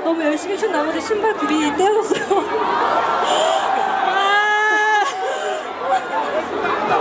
너무 열심히 춘 나머지 신발 굽이 떼어졌어요.